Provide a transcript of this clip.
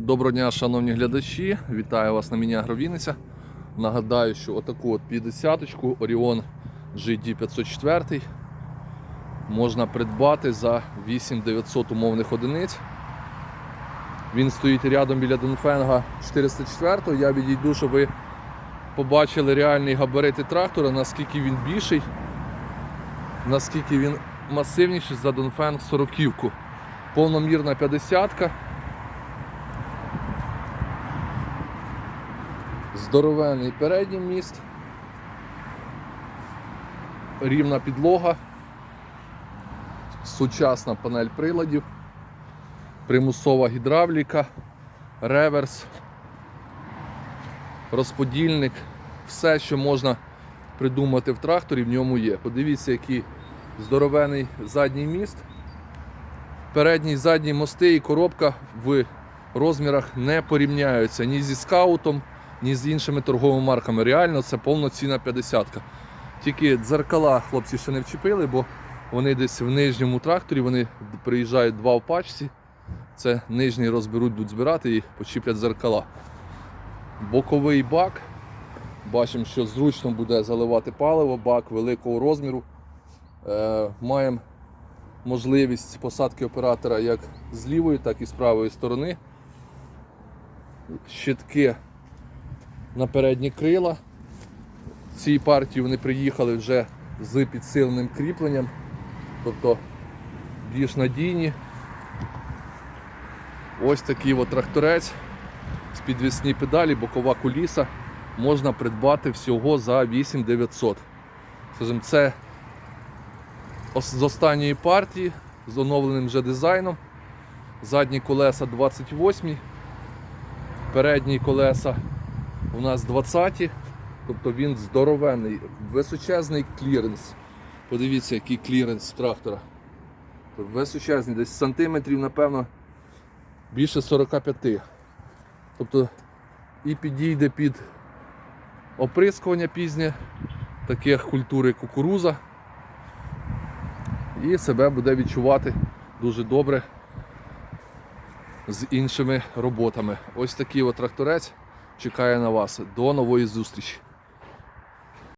Доброго дня, шановні глядачі. Вітаю вас на міні Агровіниця. Нагадаю, що отаку от 50-ку Orion GD 504 можна придбати за 8900 умовних одиниць. Він стоїть рядом біля Донфенга 404 Я відійду, щоб ви побачили реальні габарити трактора, наскільки він більший, наскільки він масивніший за Донфенг 40 Повномірна 50-ка. Здоровенний передній міст, рівна підлога, сучасна панель приладів, примусова гідравліка, реверс, розподільник, все, що можна придумати в тракторі, в ньому є. Подивіться, який здоровений задній міст. Передні і задні мости і коробка в розмірах не порівняються ні зі скаутом ні з іншими торговими марками. Реально це повноцінна 50-ка. Тільки дзеркала хлопці ще не вчепили, бо вони десь в нижньому тракторі, вони приїжджають два в пачці. Це нижній розберуть, будуть збирати і почіплять дзеркала. Боковий бак. Бачимо, що зручно буде заливати паливо, бак великого розміру. Е, маємо можливість посадки оператора як з лівої, так і з правої сторони. Щитки на передні крила. В цій партії вони приїхали вже з підсиленим кріпленням, тобто більш надійні. Ось такий от тракторець з підвісні педалі, бокова куліса можна придбати всього за 8900. Скажімо, це з останньої партії з оновленим вже дизайном. Задні колеса 28, передні колеса у нас 20, тобто він здоровенний, височезний кліренс. Подивіться, який кліренс трактора. Височезний, десь сантиметрів, напевно, більше 45. Тобто і підійде під оприскування пізнє, таке культури кукуруза. І себе буде відчувати дуже добре з іншими роботами. Ось такий от тракторець чекає на вас. До нової зустрічі!